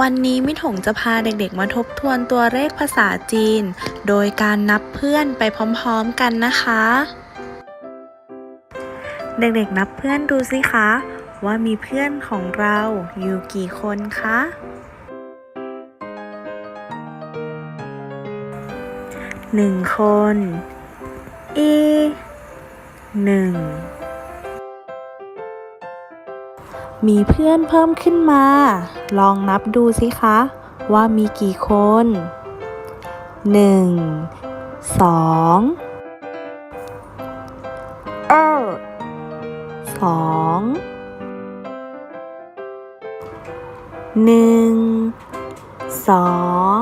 วันนี้มิถงจะพาเด็กๆ มาทบทวนตัวเลขภาษาจีน โดยการนับเพื่อนไปพร้อมๆกันนะคะ เด็กๆนับเพื่อนดูสิคะ ว่ามีเพื่อนของเราอยู่กี่คนคะ หนึ่งคน อีหนึ่ง มีเพื่อนเพิ่มขึ้นมา ลองนับดูสิคะ ว่ามีกี่คนหนึ่งสองสองหนึ่งสอง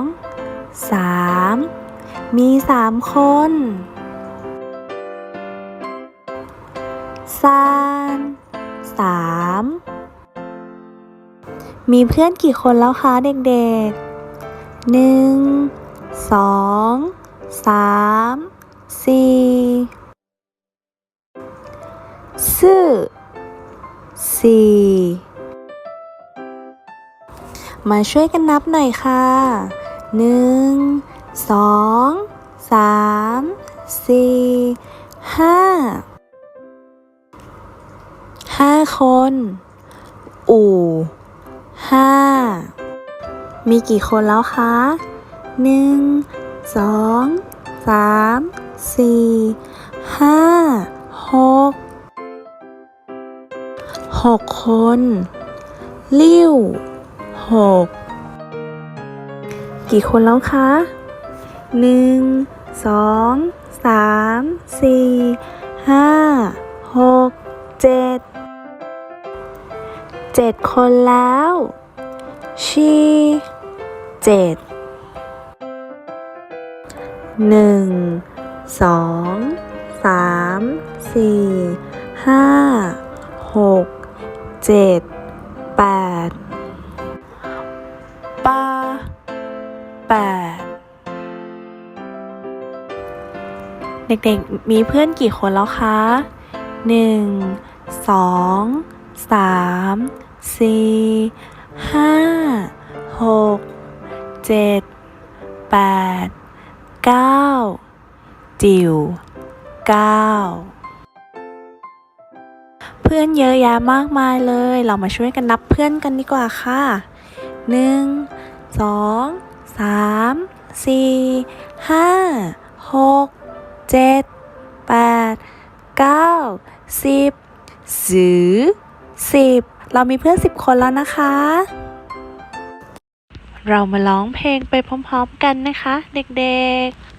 สามมีสามคนสามสาม มีเพื่อนกี่คนแล้วคะเด็กๆ หนึ่ง สอง สาม สี่สี่สี่มาช่วยกันนับหน่อยค่ะ หนึ่ง สอง สาม สี่ ห้า ห้าคน อู่ ห้ามีกี่คนแล้วคะหนึ่งสองสามสี่ห้าหกหกคน ลิ้วหกกี่คนแล้วคะหนึ่งสองสามสี่ห้าหก เจ็ดคนแล้วชีเจ็ดหนึ่งสองสามสี่ห้าหกเจ็ดแปดป้าแปดเด็กๆ มีเพื่อนกี่คนแล้วคะหนึ่งสองสาม สี่ห้าหกเจ็ดแปดเก้าจิ๋วเก้าเพื่อนเยอะแยะมากมายเลย เรามาช่วยกันนับเพื่อนกันดีกว่าค่ะหนึ่งสองสามสี่ห้าหกเจ็ดแปดเก้าสิบสือสิบ เรามีเพื่อนสิบคนแล้วนะคะ เรามาร้องเพลงไปพร้อมๆกันนะคะ เด็กๆ